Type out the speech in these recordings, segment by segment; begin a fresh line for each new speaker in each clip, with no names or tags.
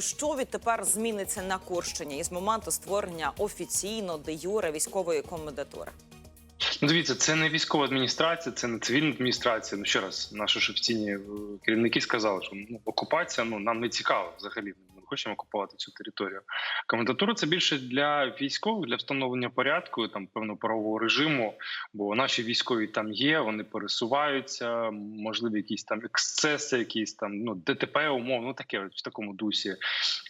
Що відтепер зміниться на Курщині із моменту створення офіційно де юре військової комендатури?
Ну, дивіться, це не військова адміністрація, це не цивільна адміністрація. Ну ще раз, наші ж офіційні е, керівники сказали, що ну, окупація ну нам не цікава взагалі. Хочемо окупувати цю територію. Комендатура це більше для військових, для встановлення порядку, там певного правового режиму. Бо наші військові там є, вони пересуваються, можливі якісь там ексцеси, якісь там ну ДТП умовно, ну таке в такому дусі.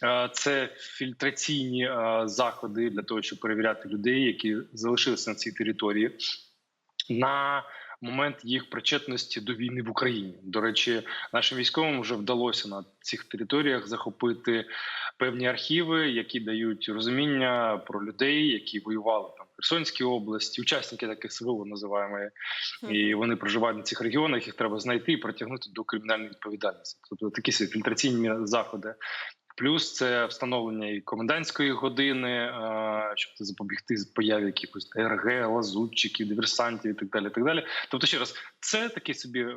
Е, Це фільтраційні е, заходи для того, щоб перевіряти людей, які залишилися на цій території. На момент їх причетності до війни в Україні. До речі, нашим військовим вже вдалося на цих територіях захопити певні архіви, які дають розуміння про людей, які воювали там в Херсонській області, учасники таких СВО називаємо, і вони проживають на цих регіонах. Їх треба знайти і притягнути до кримінальної відповідальності. Тобто такі фільтраційні заходи. Плюс це встановлення і комендантської години, е, щоб запобігти появі якихось РГ, лазутчиків, диверсантів і так далі. Так далі. Тобто, ще раз, це такий собі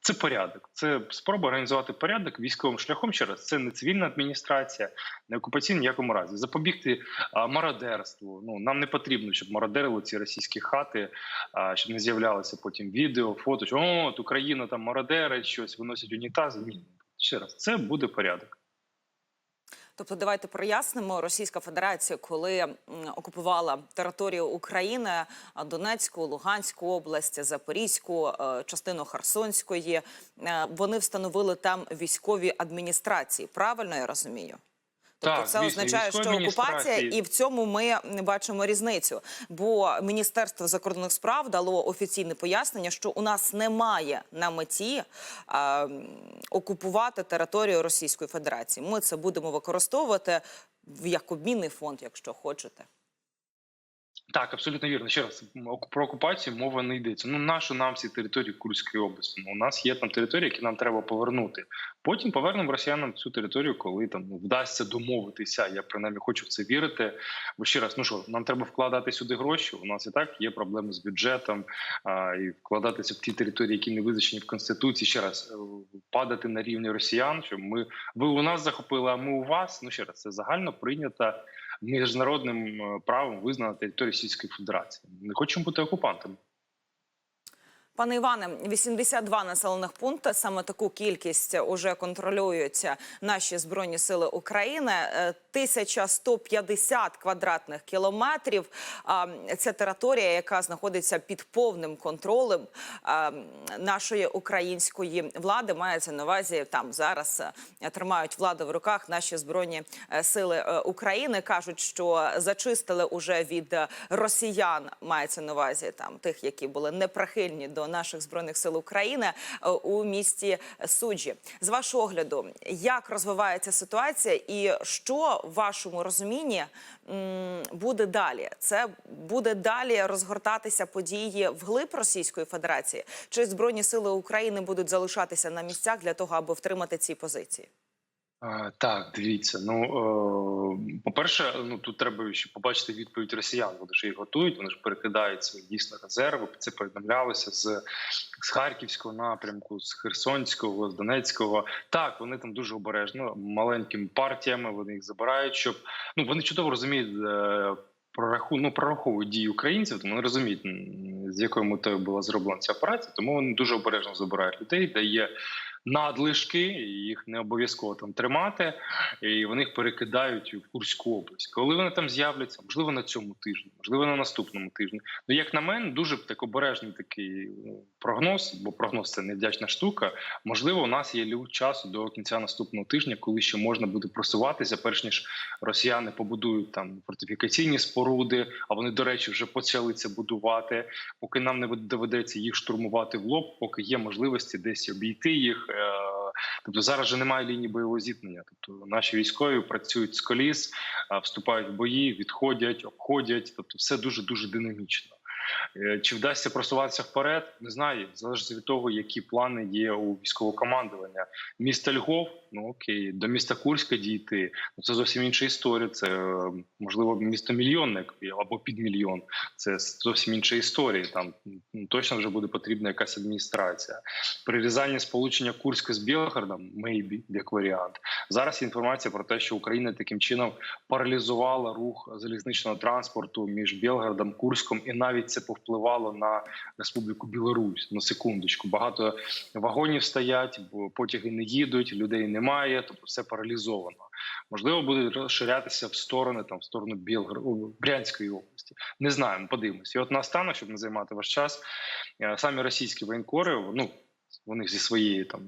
це порядок. Це спроба організувати порядок військовим шляхом. Ще раз, це не цивільна адміністрація, не окупаційна в якому разі. Запобігти мародерству. Ну нам не потрібно, щоб мародерили ці російські хати, а, щоб не з'являлося потім відео, фото. Що от Україна там мародерить щось, виносять унітази. Ні, ще раз, це буде порядок.
Тобто, давайте прояснимо Російська Федерація, коли окупувала територію України, Донецьку, Луганську область, Запорізьку, е, частину Херсонської, е, вони встановили там військові адміністрації. Правильно я розумію? Тобто
Так,
це
звісно,
означає, що окупація, і в цьому ми не бачимо різницю. Бо Міністерство закордонних справ дало офіційне пояснення, що у нас немає на меті е, окупувати територію Російської Федерації. Ми це будемо використовувати як обмінний фонд, якщо хочете.
Так, абсолютно вірно. Ще раз про окупацію мова не йдеться. Ну нашу нам всі території Курської області. Ну, у нас є там території, які нам треба повернути. Потім повернемо росіянам цю територію, коли там вдасться домовитися. Я принаймні хочу в це вірити. Бо ще раз, ну що нам треба вкладати сюди гроші. У нас і так є проблеми з бюджетом а, і вкладатися в ті території, які не визначені в конституції. Ще раз е, падати на рівні росіян. Що ми ви у нас захопили, а ми у вас. Ну ще раз це загально прийнята міжнародним е, правом визнана територія Російської Федерації. Не хочемо бути окупантами.
Пане Іване, 82 населених пункти. Саме таку кількість уже контролюють наші збройні сили України. Е, 1150 квадратних кілометрів. Це територія, яка знаходиться під повним контролем нашої української влади. Мається на увазі там зараз е, тримають владу в руках наші збройні е, сили е, України. кажуть, що зачистили уже від е, росіян. Мається на увазі там тих, які були неприхильні до наших збройних сил України е, у місті Суджі. З вашого огляду, як розвивається ситуація, і що в вашому розумінні буде далі? Це буде далі розгортатися події вглиб Російської Федерації? Чи збройні сили України будуть залишатися на місцях для того, аби втримати ці позиції?
А, Так, дивіться. Ну е, по-перше, ну тут треба ще побачити відповідь росіян. Вони ж їх готують, вони ж перекидають свої дійсно резерви. Це повідомлялося з, з Харківського напрямку, з Херсонського, з Донецького. Так, вони там дуже обережно, маленькими партіями вони їх забирають, щоб ну вони чудово розуміють. Е, Прораху, ну, прораховують дії українців, тому вони розуміють, з якою метою була зроблена ця операція, тому вони дуже обережно забирають людей, де є надлишки, їх не обов'язково там тримати, і вони їх перекидають в Курську область. Коли вони там з'являться, можливо, на цьому тижні, можливо, на наступному тижні. Ну, як на мене, дуже так обережний такий ну, прогноз, бо прогноз це невдячна штука. Можливо, у нас є люк часу до кінця наступного тижня, коли ще можна буде просуватися, перш ніж росіяни побудують там фортифікаційні споруди. А вони, до речі, вже почали це будувати. Поки нам не доведеться їх штурмувати в лоб, поки є можливості десь обійти їх. Е, Тобто зараз же немає лінії бойового зіткнення. Тобто наші військові працюють з коліс, вступають в бої, відходять, обходять. Тобто, все дуже дуже динамічно. Е, Чи вдасться просуватися вперед? Не знаю. Залежить від того, які плани є у військового командування. Місто Львов Ну окей, до міста Курська дійти. Ну це зовсім інша історія. Це е, можливо місто мільйонник або під мільйон. Це зовсім інша історія. Там точно вже буде потрібна якась адміністрація. Прирізання сполучення Курська з Білгородом, maybe, як варіант. Зараз інформація про те, що Україна таким чином паралізувала рух залізничного транспорту між Білгородом, Курськом, і навіть це повпливало на Республіку Білорусь. На секундочку, багато вагонів стоять, бо потяги не їдуть, людей немає, тобто все паралізовано. Можливо, буде розширятися в сторони там в сторону Білгороду, Брянської області. Не знаємо, подивимось. І от наостанок, щоб не займати ваш час, е, самі російські воєнкори, ну вони зі своєї там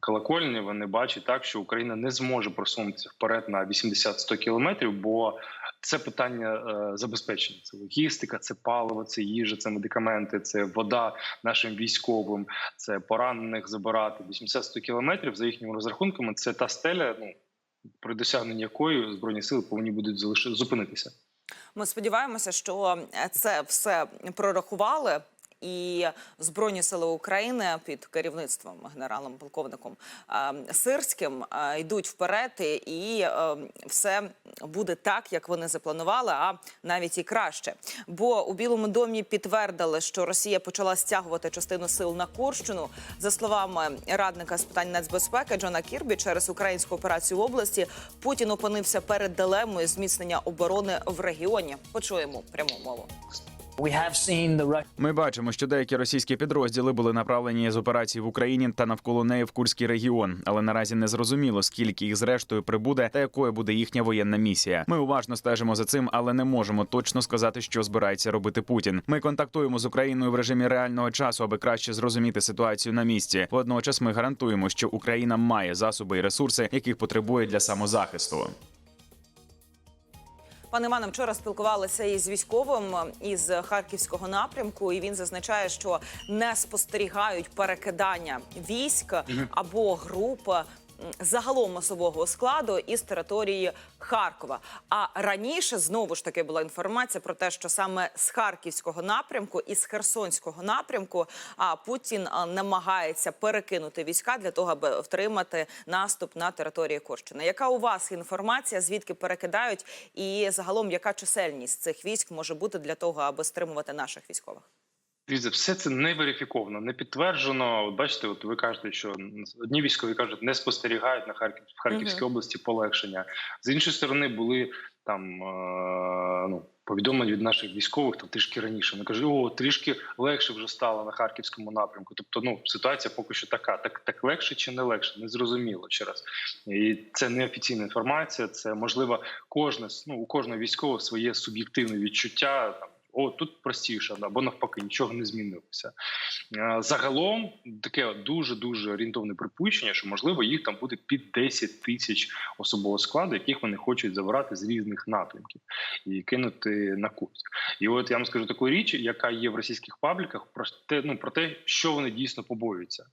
колокольні, вони бачать так, що Україна не зможе просунутися вперед на 80-100 кілометрів, бо це питання е, забезпечення. Це логістика, це паливо, це їжа, це медикаменти, це вода нашим військовим, це поранених забирати. 80-100 кілометрів за їхніми розрахунками. Це та стеля, ну при досягненні якої збройні сили повинні будуть зупинитися.
Ми сподіваємося, що це все прорахували. І збройні сили України під керівництвом генералом полковником Сирським йдуть вперед, і е, все буде так, як вони запланували, а навіть і краще. Бо у Білому домі підтвердили, що Росія почала стягувати частину сил на Курщину. За словами радника з питань нацбезпеки Джона Кірбі, через українську операцію в області Путін опинився перед дилемою зміцнення оборони в регіоні. Почуємо пряму мову.
Ми бачимо, що деякі російські підрозділи були направлені з операції в Україні та навколо неї в Курський регіон, але наразі не зрозуміло, скільки їх зрештою прибуде та якою буде їхня воєнна місія. Ми уважно стежимо за цим, але не можемо точно сказати, що збирається робити Путін. Ми контактуємо з Україною в режимі реального часу, аби краще зрозуміти ситуацію на місці. Водночас ми гарантуємо, що Україна має засоби і ресурси, яких потребує для самозахисту.
Пане Іване, вчора спілкувалися із військовим із харківського напрямку, і він зазначає, що не спостерігають перекидання військ або груп загалом особового складу із території Харкова. А раніше знову ж таки була інформація про те, що саме з харківського напрямку і з херсонського напрямку Путін намагається перекинути війська для того, аби втримати наступ на території Корщини. Яка у вас інформація? Звідки перекидають, і загалом яка чисельність цих військ може бути для того, аби стримувати наших військових?
Дивіться, все це не верифіковано, не підтверджено. От бачите, от ви кажете, що одні військові кажуть, не спостерігають на Харків в Харківській області полегшення. З іншої сторони, були там е, ну повідомлення від наших військових там трішки раніше. Вони кажуть, о, трішки легше вже стало на харківському напрямку. Тобто, ну ситуація поки що така. Так так легше чи не легше, не зрозуміло ще раз. І це не офіційна інформація. Це можливо кожне ну у кожного військового своє суб'єктивне відчуття там. О, тут простіше, або навпаки, нічого не змінилося. Е, Загалом таке дуже дуже орієнтовне припущення, що можливо їх там буде під 10 тисяч особового складу, яких вони хочуть забирати з різних напрямків і кинути на Курськ. І от я вам скажу таку річ, яка є в російських пабліках, про те, ну про те, що вони дійсно побоюються.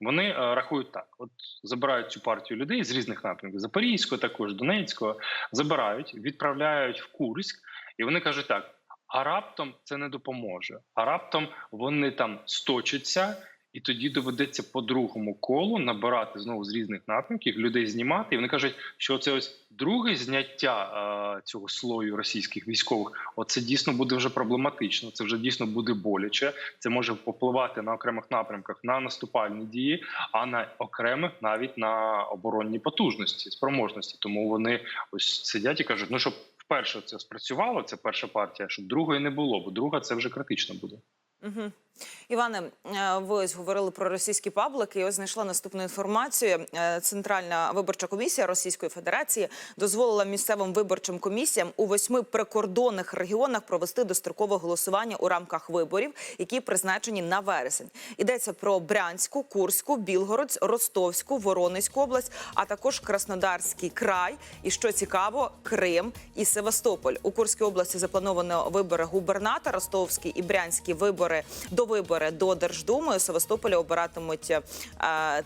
Вони е, рахують так: от забирають цю партію людей з різних напрямків Запорізького, також Донецького, забирають, відправляють в Курськ, і вони кажуть так. А раптом це не допоможе. А раптом вони там сточаться, і тоді доведеться по другому колу набирати знову з різних напрямків людей знімати. І вони кажуть, що це ось друге зняття е, цього слою російських військових. Оце дійсно буде вже проблематично. Це вже дійсно буде боляче. Це може попливати на окремих напрямках на наступальні дії, а на окремих навіть на оборонні потужності, спроможності. Тому вони ось сидять і кажуть: ну щоб вперше це спрацювало, це перша партія, щоб другої не було, бо друга це вже критично буде.
Угу. Іване, е, ви говорили про російські паблики. Ось знайшла наступну інформацію. Е, Центральна виборча комісія Російської Федерації дозволила місцевим виборчим комісіям у восьми прикордонних регіонах провести дострокове голосування у рамках виборів, які призначені на вересень. Йдеться про Брянську, Курську, Білгород, Ростовську, Воронезьку область, а також Краснодарський край. І що цікаво, Крим і Севастополь. У Курській області заплановано вибори губернатора, Ростовський і Брянські вибори до довибори до Держдуми у Севастополі обиратимуть е,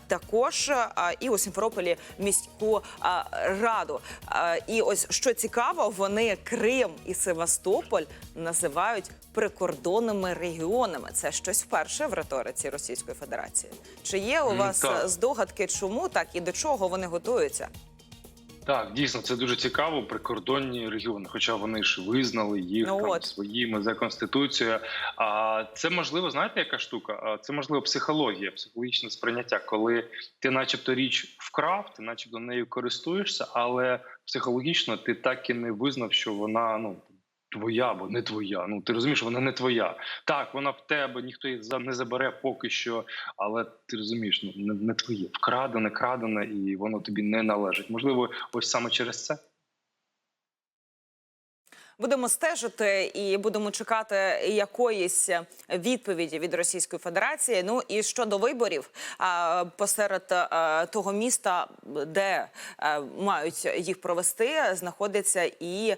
також е, і у Сімферополі міську е, раду. Е, і ось що цікаво, вони Крим і Севастополь називають прикордонними регіонами. Це щось вперше в риториці Російської Федерації. Чи є у вас
так.
здогадки, чому так і до чого вони готуються?
Так, дійсно, це дуже цікаво. Прикордонні регіони, хоча вони ж визнали їх
Ну
там
от.
своїми за конституцією. А це можливо, знаєте, яка штука? Це можливо психологія, психологічне сприйняття, коли ти, начебто, річ вкрав, ти, начебто, нею користуєшся, але психологічно ти так і не визнав, що вона ну. Твоя або не твоя. Ну ти розумієш, вона не твоя. Так, вона в тебе, ніхто її не забере поки що, але ти розумієш, ну не, не твоє, вкрадене, крадене, і воно тобі не належить. Можливо, ось саме через це.
Будемо стежити і будемо чекати якоїсь відповіді від Російської Федерації. Ну і щодо виборів, посеред того міста, де а, мають їх провести, знаходиться і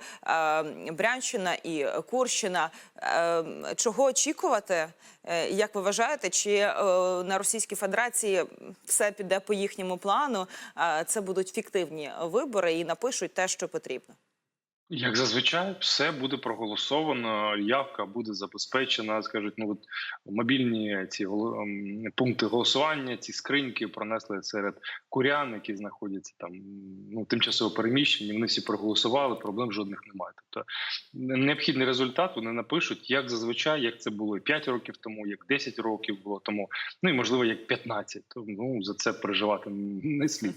Брянщина, і Курщина. Е, Чого очікувати? Е, Як ви вважаєте, чи е, на Російській Федерації все піде по їхньому плану? Це будуть фіктивні вибори і напишуть те, що потрібно.
Як зазвичай, все буде проголосовано, явка буде забезпечена. Скажуть, ну от мобільні ці ем, пункти голосування, ці скриньки пронесли серед курян, які знаходяться там ну тимчасово переміщені. Вони всі проголосували, проблем жодних немає. Тобто необхідний результат вони напишуть, як зазвичай, як це було і 5 років тому, як 10 років було тому, ну і можливо як 15. То ну за це переживати не слід.